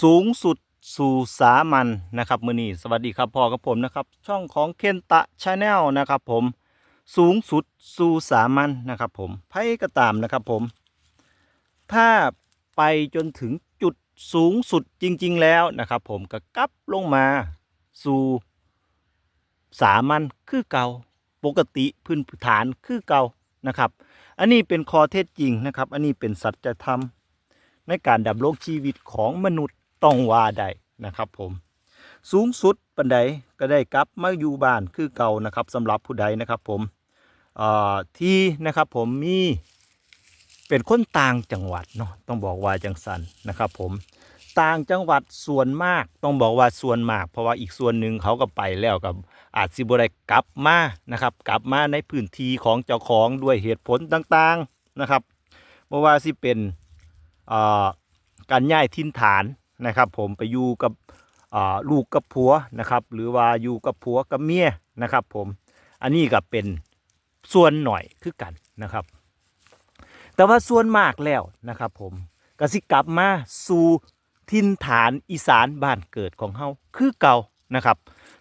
สูงสุดสู่สามัญนะครับมือนี้สวัสดีครับพ่อกับผมนะครับ ช่องของเคนตะชาแนลนะครับผม สูงสุดสู่สามัญนะครับผมไพ่ก็ตามนะครับผม ถ้าไปจนถึงจุดสูงสุดจริง ๆ แล้วนะครับ ผมก็กลับลงมาสู่สามัญคือเก่าปกติพื้นฐานคือเก่านะครับ อันนี้เป็นข้อเท็จจริงนะครับ อันนี้เป็นสัจธรรมในการดำรงชีวิตของมนุษย์ ต้องว่าได้นะครับผมสูงสุดปันใดก็ได้กลับมาอยู่บ้านคือเก่านะครับสำหรับผู้ใดนะครับผมที่นะครับผมมีเป็นคนต่างจังหวัดเนาะต้องบอกว่าจังสันนะครับผมต่างจังหวัดส่วนมากต้องบอกว่าส่วนมาก เพราะว่าอีกส่วนหนึ่งเขาก็ไปแล้วกับอาจสิบได้กลับมานะครับกลับมาในพื้นที่ของเจ้าของด้วยเหตุผลต่างๆนะครับเพราะว่าสิเป็นการย้ายทินฐาน นะครับ ผมไปอยู่กับลูกกับผัวนะครับ หรือว่าอยู่กับผัวกับเมียนะครับ ผมอันนี้ก็เป็นส่วนหน่อยคือกันนะครับ แต่ว่าส่วนมากแล้วนะครับ ผมก็สิกลับมาสู่ทินฐานอีสานบ้านเกิดของเฮาคือเก่านะครับ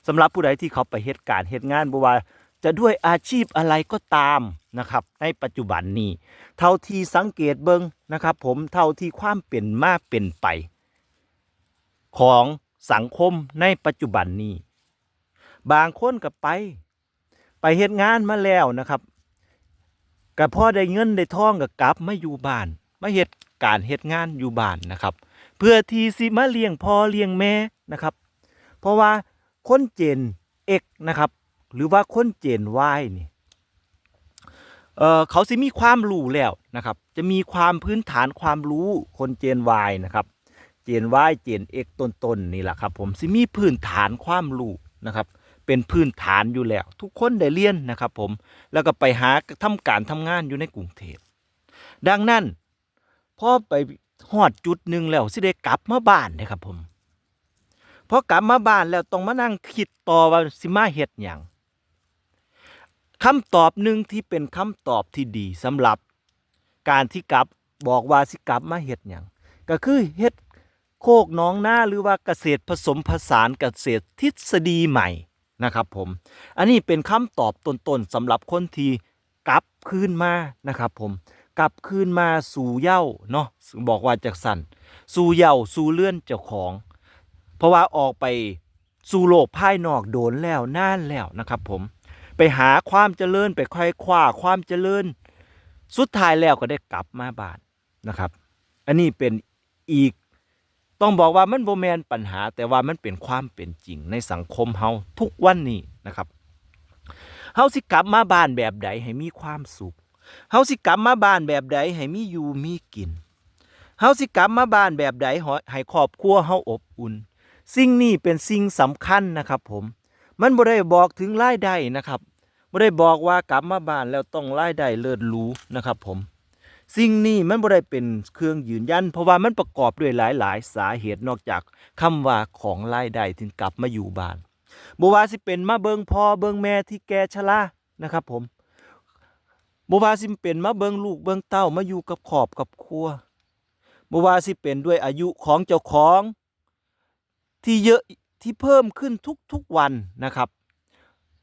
สำหรับผู้ใดที่เขาไปเหตุการณ์เหตุงานบ่ว่าจะด้วยอาชีพอะไรก็ตามนะครับ ในปัจจุบันนี้ เท่าที่สังเกตเบิงนะครับ ผมเท่าที่ความเปลี่ยนมาเปลี่ยนไป ของสังคมในปัจจุบันนี้ บางคนก็ไป ไปเฮ็ดงานมาแล้วนะครับก็พอได้เงินได้ทองก็กลับมาอยู่บ้านมาเฮ็ดการเฮ็ดงานอยู่บ้านนะครับ เพื่อที่สิมาเลี้ยงพ่อเลี้ยงแม่นะครับ เพราะว่าคนเจน X นะครับ หรือว่าคนเจน Y นี่เออเขาสิมีความรู้แล้วนะครับ จะมีความพื้นฐานความรู้คนเจน Y นะครับ จน Y เจน X ต้นๆนนี่แหละครับผมสิมีพื้นฐานความรู้นะครับเป็นพื้นฐานอยู่แล้ว ทุกคนได้เรียนนะครับผมแล้วก็ไปหาทำการทำงานอยู่ในกรุงเทพดังนั้นพอไปฮอดจุดหนึ่งแล้วสิได้กลับมาบ้านนะครับผมพอกลับมาบ้านแล้วต้องมานั่งคิดต่อว่าสิมาเฮ็ดหยังคำตอบหนึ่งที่เป็นคำตอบที่ดีสำหรับการที่กลับบอกว่าสิกลับมาเฮ็ดหยังก็คือเฮ็ด โคกน้องหน้าหรือว่าเกษตรผสมผสานเกษตรทฤษฎีใหม่นะครับผม อันนี้เป็นคำตอบต้นๆสำหรับคนที่กลับคืนมานะครับผมกลับคืนมาสู่เย้าเนาะบอกว่าจากสันสู่เย้าสู่เลื่อนเจ้าของ เพราะว่าออกไปสู่โลกภายนอกโดนแล้วนานแล้วนะครับผมไปหาความเจริญไปค่อยคว้าความเจริญ สุดท้ายแล้วก็ได้กลับมาบ้านนะครับ อันนี้เป็นอีก ต้องบอกว่ามันโบแมนปัญหา แต่ว่ามันเป็นความเป็นจริงในสังคมเฮาทุกวันนี้นะครับเฮาสิกลับมาบ้านแบบใดให้มีความสุขเฮาสิกลับมาบ้านแบบใดให้มีอยู่มีกินเฮาสิกลับมาบ้านแบบใดให้ครอบครัวเฮาอบอุ่น สิ่งนี้เป็นสิ่งสำคัญนะครับผม มันบ่ได้บอกถึงรายได้นะครับบ่ได้บอกว่ากลับมาบ้านแล้วต้องรายได้เลิศหรูนะครับผม สิ่งนี้มันบ่ได้เป็นเครื่องยืนยัน เพราะว่ามันประกอบด้วยหลาย ๆ สาเหตุนอกจากคำว่าของรายได้ถึงกลับมาอยู่บ้านบ่ว่าสิเป็นมาเบิงพ่อเบิงแม่ที่แก่ชรานะครับ ผมบ่ว่าสิเป็นมาเบิงลูกเบิงเต้ามาอยู่กับครอบกับครัวบ่ว่าสิเป็นด้วยอายุของเจ้าของ ที่เยอะที่เพิ่มขึ้นทุกๆวันนะครับ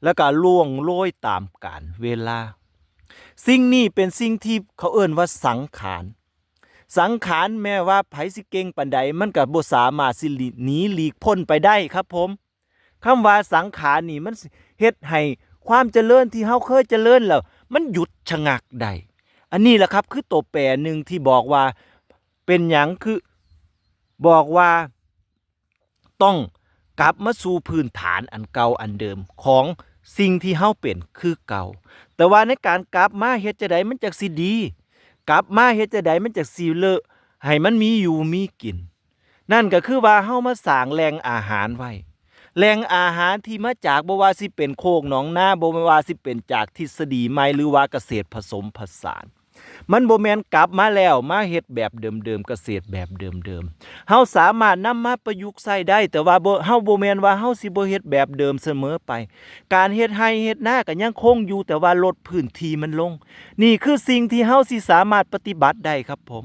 แล้วก็ล่วงโรยตามกาลเวลา สิ่งนี้เป็นสิ่งที่เขาเอ่นว่าสังขารสังขารแม้ว่าไผสิเก่งปันใดมันก็บ่สามารถสิหนีหลีกพ้นไปได้ครับผมคำว่าสังขารนี่มันเฮ็ดให้ความเจริญที่เฮาเคยเจริญแล้วมันหยุดชะงักได้อันนี้แหละครับคือตัวแปรหนึ่งที่บอกว่าเป็นหยังคือบอกว่าต้องกลับมาสู่พื้นฐานอันเก่าอันเดิมของ สิ่งที่เฮาเป็นคือเก่า แต่ว่าในการกลับมาเฮ็ดจะไดมันจักสิดี กลับมาเฮ็ดจะไดมันจักสิเลอะให้มันมีอยู่มีกิน นั่นก็คือว่าเฮามาสร้างแหล่งอาหารไว้แหล่งอาหารที่มาจากบ่ว่าสิเป็นโคกหนองนาบ่ว่าสิเป็นจากทฤษฎีใหม่หรือว่าเกษตรผสมผสาน มันโบแมนกลับมาแล้วมาเฮ็ดแบบเดิมๆเกษตรแบบเดิมๆเฮาสามารถนำมาประยุกต์ใช้ได้แต่ว่าบ่เฮาบ่แม่นว่าเฮาสิบ่เฮ็ดแบบเดิมเสมอไป การเฮ็ดไร่เฮ็ดนาก็ยังคงอยู่แต่ว่าลดพื้นที่มันลง นี่คือสิ่งที่เฮาสิสามารถปฏิบัติได้ครับผม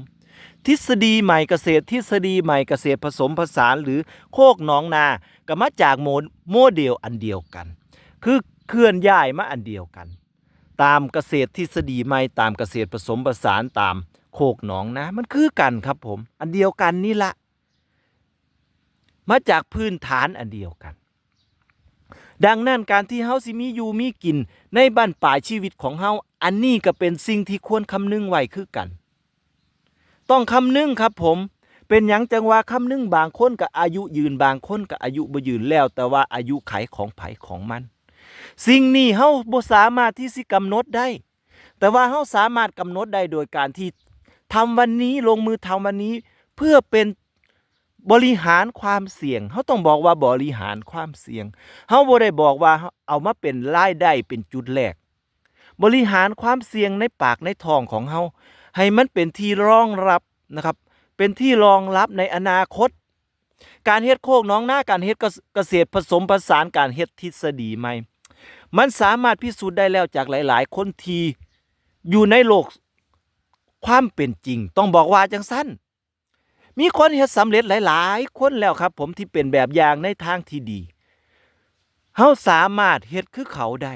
ทฤษฎีใหม่เกษตร ทฤษฎีใหม่เกษตรผสมผสานหรือโคกหนองนาก็มาจากโมโมเดลอันเดียวกัน คือเคลื่อนย้ายมาอันเดียวกัน ตามเกษตรทฤษฎีใหม่ตามเกษตรผสมผสานตามโคกหนองนามันคือกันครับผม อันเดียวกันนี่ละ มาจากพื้นฐานอันเดียวกัน ดังนั้นการที่เฮาสิมีอยู่มีกินในบ้านปลายชีวิตของเฮาอันนี้ก็เป็นสิ่งที่ควรคำนึงไว้คือกัน ต้องคำนึงครับผมเป็นหยังจังว่าคำนึงบางคนก็อายุยืนบางคนก็อายุบ่ยืนแล้ว แต่ว่าอายุไขของไผของมัน สิ่งนี้เฮาบ่สามารถที่สิกำหนดได้ แต่ว่าเฮาสามารถกำหนดได้โดยการที่ทำวันนี้ลงมือทำวันนี้เพื่อเป็นบริหารความเสี่ยงเฮาต้องบอกว่าบริหารความเสี่ยงเฮาบ่ได้บอกว่าเอามาเป็นรายได้เป็นจุดแรก บริหารความเสี่ยงในปากในท้องของเฮาให้มันเป็นที่รองรับนะครับ เป็นที่รองรับในอนาคต การเฮ็ดโคกน้องหน้าการเฮ็ดเกษตรผสมผสานการเฮ็ดทฤษฎีใหม่ มันสามารถพิสูจน์ได้แล้วจากหลาย ๆ คนทีอยู่ในโลกความเป็นจริง ต้องบอกว่าจังสั้น มีคนเฮ็ดสำเร็จหลาย ๆ คนแล้วครับ ผมที่เป็นแบบอย่างในทางที่ดีเฮาสามารถเฮ็ดคือเขาได้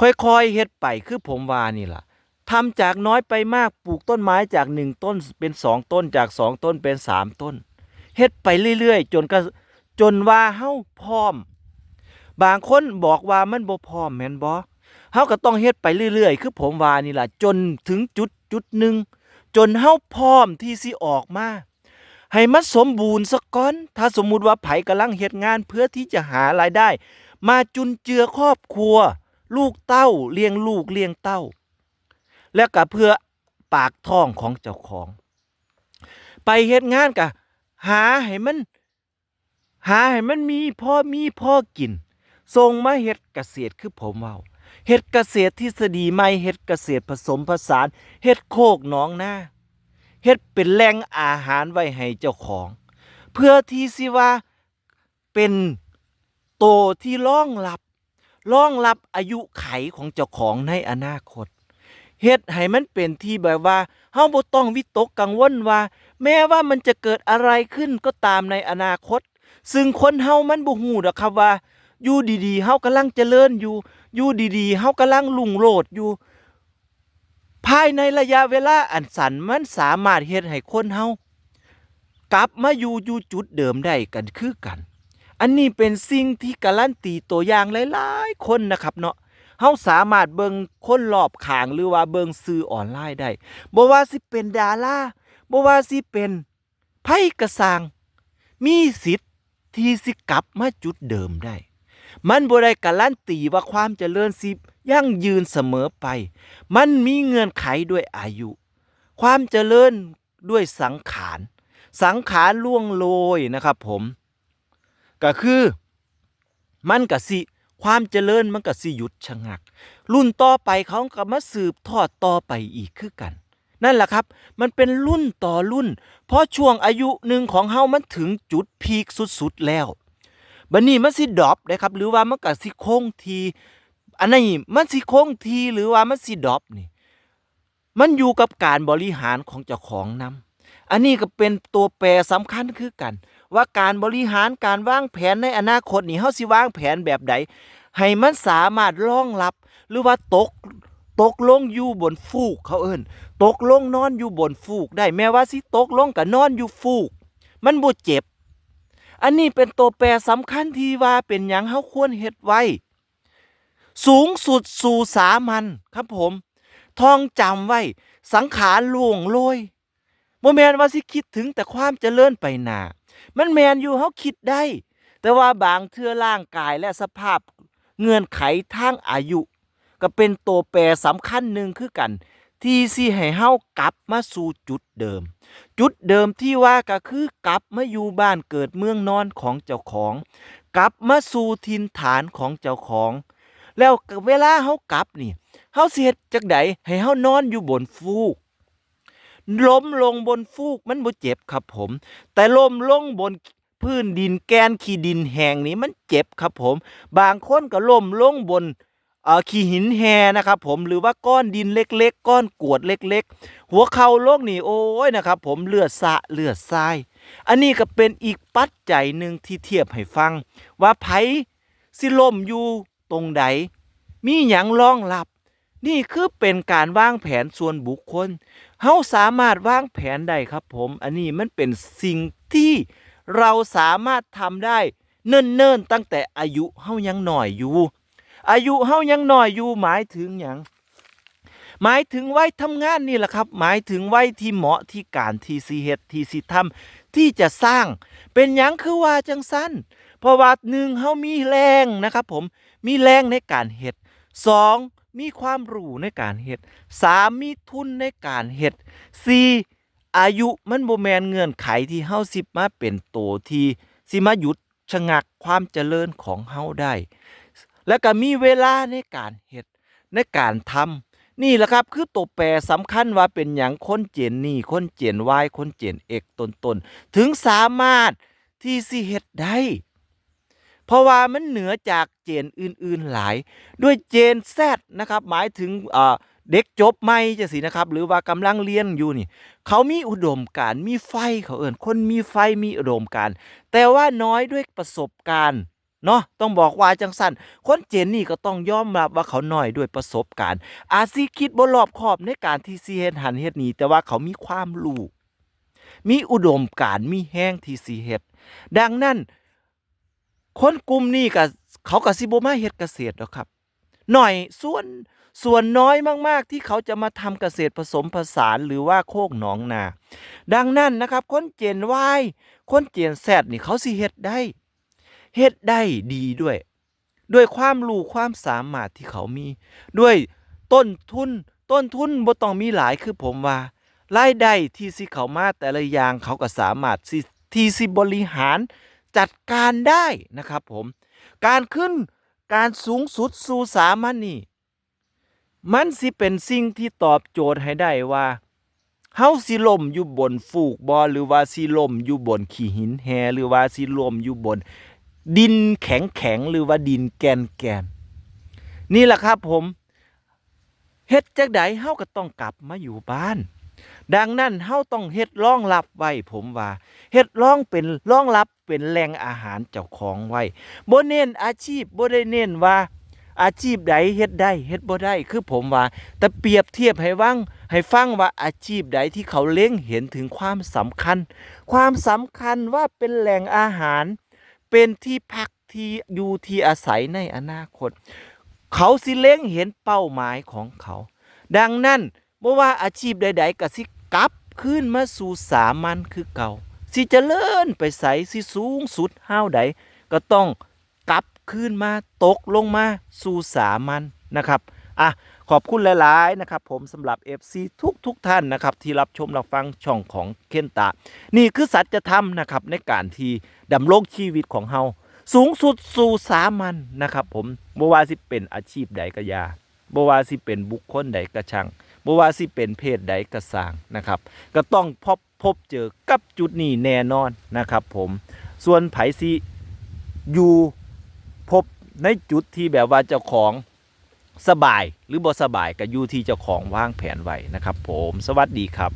ค่อยๆเฮ็ดไปคือผมว่านี่ล่ะทำจากน้อยไปมากปลูกต้นไม้จากหนึ่งต้นเป็นสองต้นจากสองต้นเป็นสามต้นเฮ็ดไปเรื่อย ๆ จนก็จนว่าเฮาพร้อม บางคนบอกว่ามันบ่พร้อมแม่นบ่เฮาก็ต้องเฮ็ดไปเรื่อยๆ คือผมว่านี่ล่ะจนถึงจุดจุดหนึ่งจนเฮาพร้อมที่สิออกมาให้มันสมบูรณ์ซะก่อน ถ้าสมมุติว่าไผกำลังเฮ็ดงานเพื่อที่จะหารายได้ มาจุนเจือครอบครัว ลูกเต้าเลี้ยงลูกเลี้ยงเต้า แล้วก็เพื่อปากท้องของเจ้าของ ไปเฮ็ดงานก็หาให้มัน หาให้มันมีพ่อมีพ่อกิน ส่งมาเฮ็ดเกษตรคือผมเว้าเฮ็ดเกษตรทฤษฎีใหม่เฮ็ดเกษตรผสมผสานเฮ็ดโคกหนองนาเฮ็ดเป็นแหล่งอาหารไว้ให้เจ้าของ เพื่อที่สิว่าเป็นโตที่รองรับรองรับอายุไขของเจ้าของในอนาคตเฮ็ดให้มันเป็นที่แบบว่าเฮาบ่ต้องวิตกกังวลว่า แม้ว่ามันจะเกิดอะไรขึ้นก็ตามในอนาคต ซึ่งคนเฮามันบ่ฮู้ดอกครับว่า อยู่ดีๆเฮากำลังเจริญอยู่ อยู่ดีๆเฮากำลังลุ่งโลดอยู่ ภายในระยะเวลาอันสั้นมันสามารถเฮ็ดให้คนเฮากลับมาอยู่อยู่จุดเดิมได้กันคือกัน อันนี้เป็นสิ่งที่การันตีตัวอย่างหลายๆ คนนะครับเนาะเฮาสามารถเบิ่งคนรอบข้างหรือว่าเบิ่งสื่อออนไลน์ได้บ่ว่าสิเป็นดาราบ่ว่าสิเป็นไผกระสร้างมีสิทธิ์ที่สิกลับมาจุดเดิมได้ มันบ่ได้การันตีว่าความเจริญสิยั่งยืนเสมอไป มันมีเงื่อนไขด้วยอายุ ความเจริญด้วยสังขาร สังขารล่วงโรยนะครับผม ก็คือ มันก็สิความเจริญมันก็สิหยุดชะงัก รุ่นต่อไปเขาก็มาสืบทอดต่อไปอีกคือกัน นั่นแหละครับ มันเป็นรุ่นต่อรุ่น เพราะช่วงอายุหนึ่งของเฮามันถึงจุดพีคสุดๆแล้ว บัดนี้มันสิดรอปนะครับ หรือว่ามันก็สิคงที อันนี้มันสิคงทีหรือว่ามันสิดรอปนี่ มันอยู่กับการบริหารของเจ้าของนำอันนี้ก็เป็นตัวแปรสำคัญคือกัน ว่าการบริหารการวางแผนในอนาคตนี่เฮาสิวางแผนแบบใดให้มันสามารถรองรับหรือว่าตกตกลงอยู่บนฟูกเขาเอิ้นตกลงนอนอยู่บนฟูกได้แม้ว่าสิตกลงกับนอนอยู่ฟูก มันบ่เจ็บ อันนี้เป็นตัวแปรสำคัญที่ว่าเป็นหยังเฮาควรเฮ็ดไว้ สูงสุดสู่สามัญครับผมท่องจำไว้ สังขารล่วงโรยบ่แมนว่าสิคิดถึงแต่ความเจริญไปหนามันแมนอยู่เฮาคิดได้ แต่ว่าบางเทื่อร่างกายและสภาพเงื่อนไขทางอายุ ก็เป็นตัวแปรสำคัญหนึ่งคือกัน ที่สิให้เฮากลับมาสู่จุดเดิม จุดเดิมที่ว่าก็คือกลับมาอยู่บ้านเกิดเมืองนอนของเจ้าของ กลับมาสู่ถิ่นฐานของเจ้าของ แล้วเวลาเฮากลับนี่เฮาสิเฮ็ดจักใดให้เฮานอนอยู่บนฟูกล้มลงบนฟูกมันบ่เจ็บครับผม แต่ล้มลงบนพื้นดินแกนขี้ดินแห้งนี้มันเจ็บครับผม บางคนก็ล้มลงบน ขี้หินแฮนะครับผมหรือว่าก้อนดินเล็กๆ ก้อนกวดเล็ก ๆ หัวเข่าโลกนี่โอ้ยนะครับผมเลือดสะเลือดทราย อันนี้ก็เป็นอีกปัจจัยหนึ่งที่เทียบให้ฟัง ว่าไผสิล่มอยู่ตรงใด มีหยังรองรับ นี่คือเป็นการวางแผนส่วนบุคคลเฮาสามารถวางแผนได้ครับผม อันนี้มันเป็นสิ่งที่เราสามารถทำได้เนิ่นๆตั้งแต่อายุเฮายังหน่อยอยู่ อายุเฮายังหน่อยอยู่หมายถึงหยังหมายถึงวัยทำงานนี่แหละครับ หมายถึงวัยที่เหมาะที่การที่สิเฮ็ดที่สิทำที่จะสร้าง เป็นหยังคือว่าจังสั้นเพราะว่าหนึ่งเฮามีแรงนะครับผมมีแรงในการเฮ็ดสองมีความรู้ในการเฮ็ดสามมีทุนในการเฮ็ดสี่อายุมันบ่แมนเงื่อนไขที่เฮาสิบมาเป็นโตที่สิมาหยุดชะงักความเจริญของเฮาได้ แล้วก็มีเวลาในการเฮ็ดในการทำนี่แหละครับคือตัวแปรสำคัญว่าเป็นอย่างคนเจนนี่คนเจน Y คนเจน X ตนตนถึงสามารถที่สิเฮ็ดได้ เพราะว่ามันเหนือจากเจนอื่นๆหลาย ด้วยเจน Z นะครับหมายถึงเเด็กจบใหม่จังซี่นะครับ หรือว่ากำลังเรียนอยู่นี่ เขามีอุดมการมีไฟเขาเอิ้นคนมีไฟมีอุดมการ แต่ว่าน้อยด้วยประสบการณ์ เนาะต้องบอกว่าจังสั้นคนเจนนี่ก็ต้องยอมรับว่าเขาหน้อยด้วยประสบการณ์ อาจสิคิดบ่รอบคอบในการที่สิเฮ็ดหันเฮ็ดนี้แต่ว่าเขามีความรู้มีอุดมการมีแห้งที่สิเฮ็ดดังนั้น คนกลุ่มนี้ก็เขาก็สิบ่มาเฮ็ดเกษตรหรอกครับ หน่อยส่วนส่วนน้อยมากๆ ที่เขาจะมาทำเกษตรผสมผสานหรือว่าโคกหนองนา ดังนั้นนะครับ คนเจน Y คนเจน Z นี่เขาสิเฮ็ดได้ เฮ็ดได้ดีด้วย ด้วยความรู้ความสามารถที่เขามี ด้วยต้นทุนต้นทุนบ่ต้องมีหลายคือผมว่ารายได้ที่สิเขามาแต่ละอย่างเขาก็สามารถที่สิบริหารจัดการได้นะครับผม การขึ้นการสูงสุดสู่สามัญนี่มันสิเป็นสิ่งที่ตอบโจทย์ให้ได้ว่าเฮาสิล่มอยู่บนฟูกบ่หรือว่าสิล่มอยู่บนขี้หินแฮหรือว่าสิล่มอยู่บน ดินแข็งแข็งๆหรือว่าดินแกนแกนๆนี่แหละครับผมเฮ็ดจักใดเฮาก็ต้องกลับมาอยู่บ้าน ดังนั้นเฮาต้องเฮ็ดรองรับไว้ผมว่าเฮ็ดรองเป็นรองรับเป็นแหล่งอาหารเจ้าของไว้บ่เน้นอาชีพบ่ได้เน้นว่า อาชีพใดเฮ็ดได้เฮ็ดบ่ได้คือผมว่า แต่เปรียบเทียบให้วังให้ฟังว่าอาชีพใดที่เขาเล็งเห็นถึงความสำคัญ ความสำคัญว่าเป็นแหล่งอาหาร เป็นที่พักที่อยู่ที่อาศัยในอนาคต เขาสิเล็งเห็นเป้าหมายของเขา ดังนั้นบ่อว่าอาชีพใด ๆก็สิกลับขึ้นมาสู่สามัญคือเก่า สิเจริญไปใสสิสูงสุดห้าวใด ก็ต้องกลับขึ้นมาตกลงมาสู่สามัญนะครับอะ ขอบคุณหลาย ๆ นะครับ ผมสำหรับ FC ทุกทุกๆท่านนะครับ ที่รับชมรับฟังช่องของเคนตะ นี่คือสัจธรรมนะครับในการที่ดำรงชีวิตของเฮาสูงสุดสู่สามัญนะครับผมบ่ว่าสิเป็นอาชีพใดก็ยาบ่ว่าสิเป็นบุคคลใดก็ช่างบ่ว่าสิเป็นเพศใดก็สร้างนะครับ ก็ต้องพบพบเจอกับจุดนี้แน่นอนนะครับ ผมส่วนไผสิอยู่พบในจุดที่แบบว่าเจ้าของ สบายหรือบ่สบายก็อยู่ที่เจ้าของวางแผนไว้นะครับ ผม สวัสดีครับ